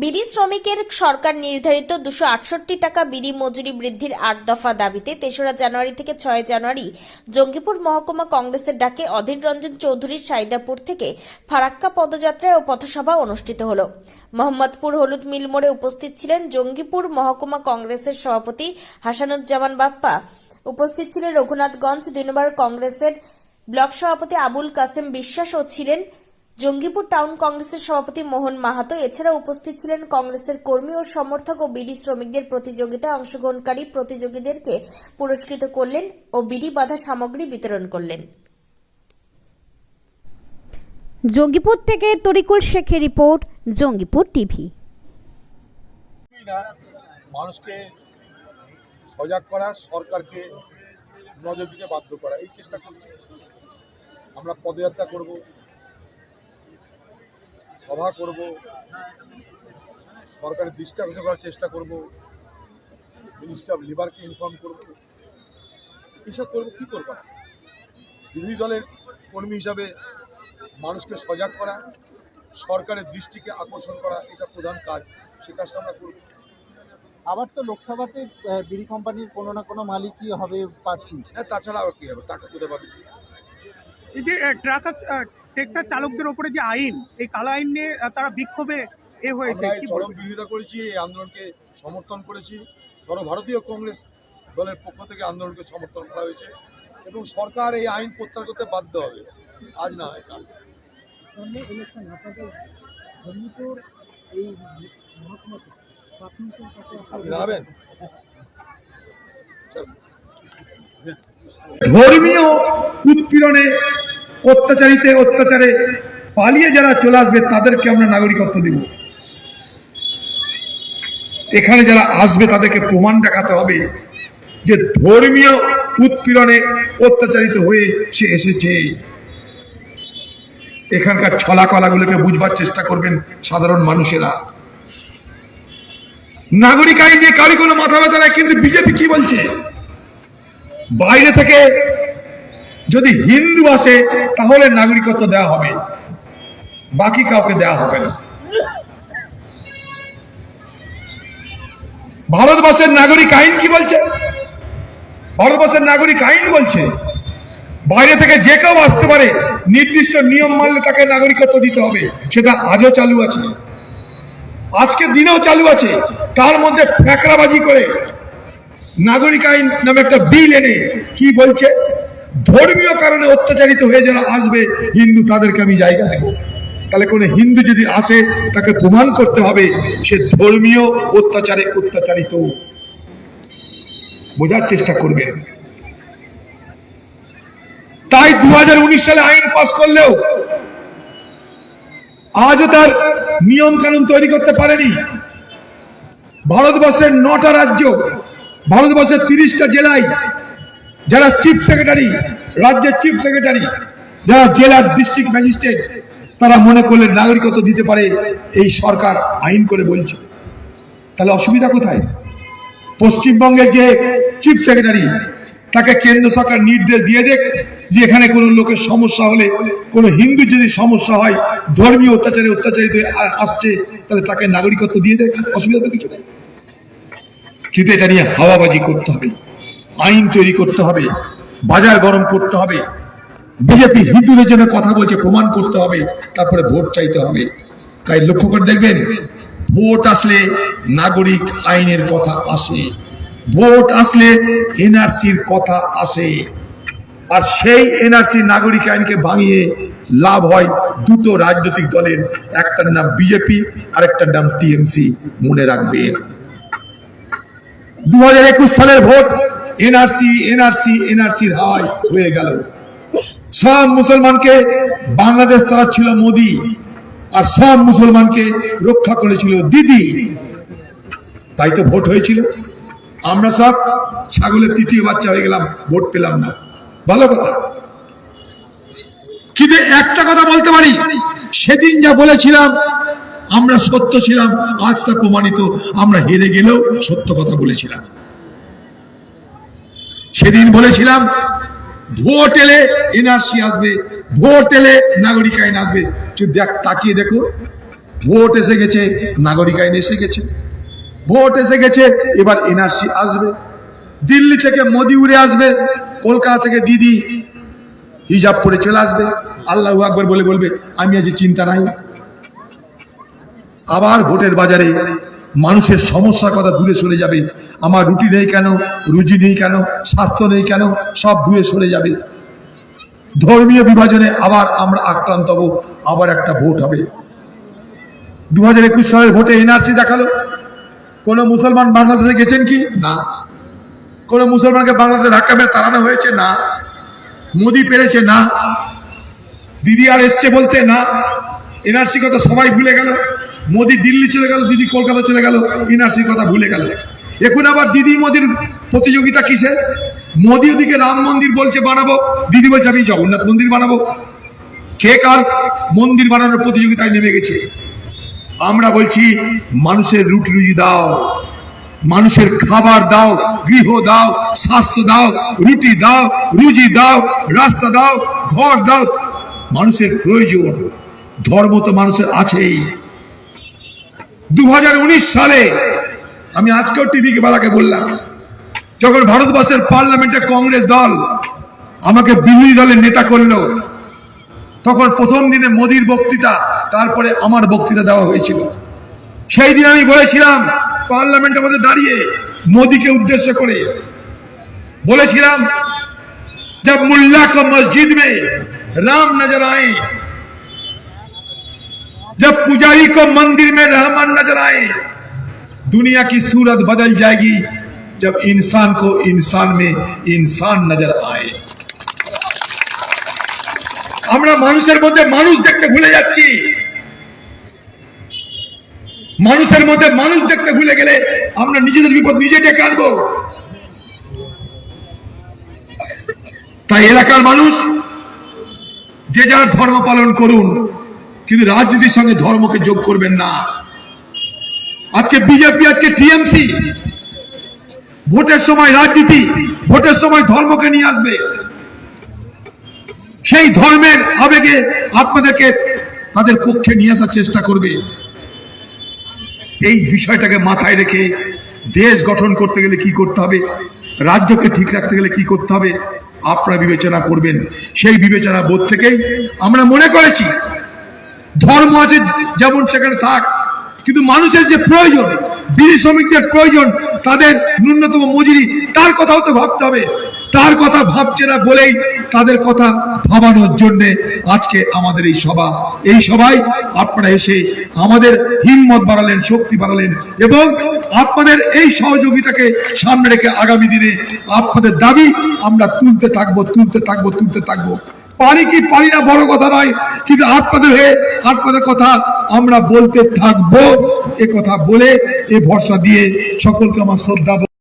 বিড়ি শ্রমিকের সরকার নির্ধারিত দুশো আটষট্টি টাকা বিড়ি মজুরি বৃদ্ধির আট দফা দাবিতে তেসরা জানুয়ারি থেকে ছয় জানুয়ারি জঙ্গিপুর মহকুমা কংগ্রেসের ডাকে অধীর রঞ্জন চৌধুরীর সাইদাপুর থেকে ফারাক্কা পদযাত্রা ও পথসভা অনুষ্ঠিত হল। মোহাম্মদপুর হলুদ মিল মোড়ে উপস্থিত ছিলেন জঙ্গিপুর মহকুমা কংগ্রেসের সভাপতি হাসানুজ্জামান বাপ্পা। উপস্থিত ছিলেন রঘুনাথগঞ্জ, দুই নম্বর কংগ্রেসের ব্লক সভাপতি আবুল কাসেম বিশ্বাস ও ছিলেন। জঙ্গিপুর টাউন কংগ্রেসের সভাপতি মোহন মাহাতো এছাড়া উপস্থিত ছিলেন কংগ্রেসের কর্মী ও সমর্থক ও বিডি শ্রমিকদের প্রতিযোগিতায় অংশগ্রহণকারী প্রতিযোগীদেরকে পুরস্কৃত করলেন ও বিডি বাধা সামগ্রী বিতরণ করলেন। জঙ্গিপুর থেকে তরিকুল শেখের রিপোর্ট জঙ্গিপুর টিভি। মানুষকে সজাগ করা সরকারকে নজর দিতে বাধ্য করা এই চেষ্টা করছি। আমরা পদযাত্রা করব। সভা করব সরকারের দৃষ্টি আকর্ষণ করার চেষ্টা করব মিনিস্টার অফ লিবারকে ইনফর্ম করব এইসব করব কী করব না? বিরোধী দলের কর্মী হিসাবে মানুষকে সজাগ করা সরকারের দৃষ্টিকে আকর্ষণ করা এটা প্রধান কাজ সে কাজটা আমরা করব। আবার তো লোকসভাতে বিড়ি কোম্পানির কোনো না কোনো মালিকই হবে প্রার্থী হ্যাঁ তাছাড়া আর কী হবে? টাকা কোথায় পাবে? এই যে ট্রেক্টর চালকদের ওপরে যে আইন এই কালো আইন নিয়ে তারা বিক্ষোভে এ হয়েছে। চরম? বিরোধিতা করেছি এই আন্দোলনকে সমর্থন করেছি। সর্বভারতীয় কংগ্রেস দলের পক্ষ থেকে আন্দোলনকে সমর্থন করা হয়েছে এবং সরকার এই আইন প্রত্যাহার করতে বাধ্য হবে। আজ না হয় কাল। আপনি দাঁড়াবেন? ধর্মীয় উৎপীড়নে অত্যাচারিতে, অত্যাচারে পালিয়ে যারা চলে আসবে, তাদেরকে আমরা নাগরিকত্ব দিব। এখানে যারা আসবে, তাদেরকে প্রমাণ দেখাতে হবে যে ধর্মীয় উৎপীড়নে অত্যাচারিত হয়ে সে এসেছে। এখানকার ছলা কলাগুলোকে বুঝবার চেষ্টা করবেন সাধারণ মানুষেরা। নাগরিক আইন নিয়ে কারি কোনো মাথা ব্যথা নাই, কিন্তু বিজেপি কি বলছে? বাইরে থেকে যদি হিন্দু আসে, তাহলে নাগরিকত্ব দেওয়া হবে। বাকি কাউকে দেওয়া হবে না। ভারতবর্ষের নাগরিক আইন কি বলছে? ভারতবর্ষের নাগরিক আইন বলছে, বাইরে থেকে যে কেউ আসতে পারে, নির্দিষ্ট নিয়ম মানলে তাকে নাগরিকত্ব দিতে হবে। সেটা আজও চালু আছে। আজকে দিনেও চালু আছে। তার মধ্যে ফ্যাকরাবাজি করে নাগরিক আইন নামে একটা বিল এনে কি বলছে? ধর্মীয় কারণে অত্যাচারিত হয়ে যারা আসবে, হিন্দু তাদেরকে আমি জায়গা দেব। তাহলে কোনো হিন্দু যদি আসে, তাকে প্রমাণ করতে হবে, সে ধর্মীয় অত্যাচারে অত্যাচারিত। বোঝার চেষ্টা করবেন। তাই দু হাজার উনিশ সালে আইন পাস করলেও আজও তার নিয়ম কানুন তৈরি করতে পারেনি। ভারতবর্ষের নটা রাজ্য, ভারতবর্ষের তিরিশটা জেলায় যারা চিফ সেক্রেটারি, রাজ্যের চিফ সেক্রেটারি, যারা জেলার ডিস্ট্রিক্ট ম্যাজিস্ট্রেট, তারা মনে করলে নাগরিকত্ব দিতে পারে এই সরকার আইন করে বলছে। তাহলে অসুবিধা কোথায়? পশ্চিমবঙ্গের যে চিফ সেক্রেটারি, তাকে কেন্দ্র সরকার নির্দেশ দিয়ে দেখ যে এখানে কোনো লোকের সমস্যা হলে, কোনো হিন্দু যদি সমস্যা হয়, ধর্মীয় অত্যাচারে অত্যাচারিত আসছে, তাহলে তাকে নাগরিকত্ব দিয়ে দেখ, অসুবিধা তো কিছু নেই। কিন্তু এটা নিয়ে হাওয়াবাজি করতে হবে। আইন তৈরি করতে হবে, বাজার গরম করতে হবে, বিজেপি হিন্দুদের জন্য কথা বলছে, প্রমাণ করতে হবে, তারপরে ভোট চাইতে হবে। তাই লক্ষ্য করে দেখবেন, ভোট আসলে নাগরিক আইনের কথা আসে, ভোট আসলে এনআরসির কথা আসে, আর সেই এনআরসি নাগরিক আইনকে ভাঙিয়ে লাভ হয় দুটো রাজনৈতিক দলের, একটার নাম বিজেপি, আরেকটার নাম টিএমসি, মনে রাখবেন। দু হাজার একুশ সালের ভোট এনআরসি এনআরসি, এনআরসির হাওয়ায় হয়ে গেল। সব মুসলমানকে বাংলাদেশ তারা ছিল মোদি, আর সব মুসলমানকে রক্ষা করেছিল দিদি। তাই তো ভোট হয়েছিল। আমরা সব ছাগলের তৃতীয় বাচ্চা হয়ে গেলাম, ভোট পেলাম না। ভালো কথা। কিন্তু একটা কথা বলতে পারি? সেদিন যা বলেছিলাম, আমরা সত্য ছিলাম, আজ তা প্রমাণিত। আমরা হেরে গেলেও সত্য কথা বলেছিলাম। সেদিন বলেছিলাম, ভোট এলে এনআরসি আসবে, ভোট এলে নাগরিক আইন আসবে। তুই দেখ, তাকিয়ে দেখো, ভোট এসে গেছে, নাগরিক আইন এসে গেছে। ভোট এসে গেছে, এবার এনআরসি আসবে। দিল্লি থেকে মোদি উড়ে আসবে, কলকাতা থেকে দিদি হিজাব পরে চলে আসবে। আল্লাহ আকবর বলে বলবে, আমি আজ চিন্তা নাই আবার ভোটের বাজারে মানুষের সমস্যার কথা দূরে সরে যাবে। আমার রুটি নেই কেন? রুজি নেই কেন? স্বাস্থ্য নেই কেন? সব দূরে সরে যাবে। ধর্মীয় বিভাজনে আবার আমরা আক্রান্ত হব, আবার একটা ভোট হবে। দু হাজার একুশ সালের ভোটে এনআরসি দেখাল। কোন মুসলমান বাংলাদেশে গেছেন কি? না। কোন মুসলমানকে বাংলাদেশে ধাক্কা মেরে তাড়ানো হয়েছে? না। মোদি পেরেছে? না। দিদি আর এসছে বলতে? না। এনআরসি কথা সবাই ভুলে গেল। মোদি দিল্লি চলে গেল, দিদি কলকাতা চলে গেল এনআরসির কথা ভুলে গেল। এখন আবার দিদি মোদির প্রতিযোগিতা কিসে? মোদি ওদিকে রাম মন্দির বলছে, বানাবো। দিদি বলছে, আমি জগন্নাথ মন্দির বানাবো। কে কার মন্দির বানানোর প্রতিযোগিতায় নেমে গেছে? আমরা বলছি, মানুষের রুটি রুজি দাও, মানুষের খাবার দাও, গৃহ দাও, স্বাস্থ্য দাও, রুটি দাও, রুজি দাও, রাস্তা দাও, ঘর দাও। মানুষের প্রয়োজন, ধর্ম তো মানুষের আছেই। দু সালে আমি আজকেও টিভি বেলাকে বললাম যখন ভারতবর্ষের পার্লামেন্টে কংগ্রেস দল আমাকে বিরোধী দলের নেতা করলো তখন প্রথম দিনে মোদির বক্তৃতা তারপরে আমার বক্তৃতা দেওয়া হয়েছিল সেই দিন আমি বলেছিলাম পার্লামেন্টের মধ্যে দাঁড়িয়ে মোদিকে উদ্দেশ্য করে বলেছিলাম जब मुल्ला को मस्जिद में राम नजर आए जब पुजारी को मंदिर में रहमान नजर आए दुनिया की सूरत बदल जाएगी जब इंसान को इंसान में इंसान नजर आए আমরা মানুষের মধ্যে মানুষ দেখতে ভুলে যাচ্ছি মানুষের মধ্যে মানুষ দেখতে ভুলে গেলে আমরা নিজেদের বিপদ নিজে ডেকে আনবো তাই এলাকার মানুষ যে যার ধর্ম পালন করুন কিন্তু রাজনীতির সঙ্গে ধর্মকে যোগ করবেন না। আজকে বিজেপি, আজকে টিএমসি। ভোটের সময় রাজনীতি, ভোটের সময় ধর্মকে নিয়ে আসবে। সেই ধর্মের আবেগে আপনাদেরকে তাদের পক্ষে নিয়ে আসার চেষ্টা করবে। এই বিষয়টাকে মাথায় রেখে দেশ গঠন করতে গেলে কি করতে হবে? রাজ্যকে ঠিক রাখতে গেলে কি করতে হবে? আপনারা বিবেচনা করবেন। সেই বিবেচনা বোধ থেকেই আমরা মনে করেছি ধর্ম আছে যেমন সেখানে থাক। কিন্তু মানুষের যে প্রয়োজন বিড়ি শ্রমিকদের প্রয়োজন, তাদের ন্যূনতম মজুরি, তার কথাও তো ভাবতে হবে। তার কথা ভাবছে না বলেই তাদের কথা ভাবানোর জন্য আজকে আমাদের এই সভা। এই সভায় আপনারা এসে আমাদের হিম্মত বাড়ালেন, শক্তি বাড়ালেন এবং আপনাদের এই সহযোগিতাকে সামনে রেখে আগামী দিনে আপনাদের দাবি আমরা তুলতে থাকব তুলতে থাকব তুলতে থাকব। পারি কি পারি না বড় কথা নয়, কিন্তু আপনাদের হয়ে আপনাদের কথা আমরা বলতে থাকব। এ কথা বলে, এ ভরসা দিয়ে সকলকে আমার শ্রদ্ধা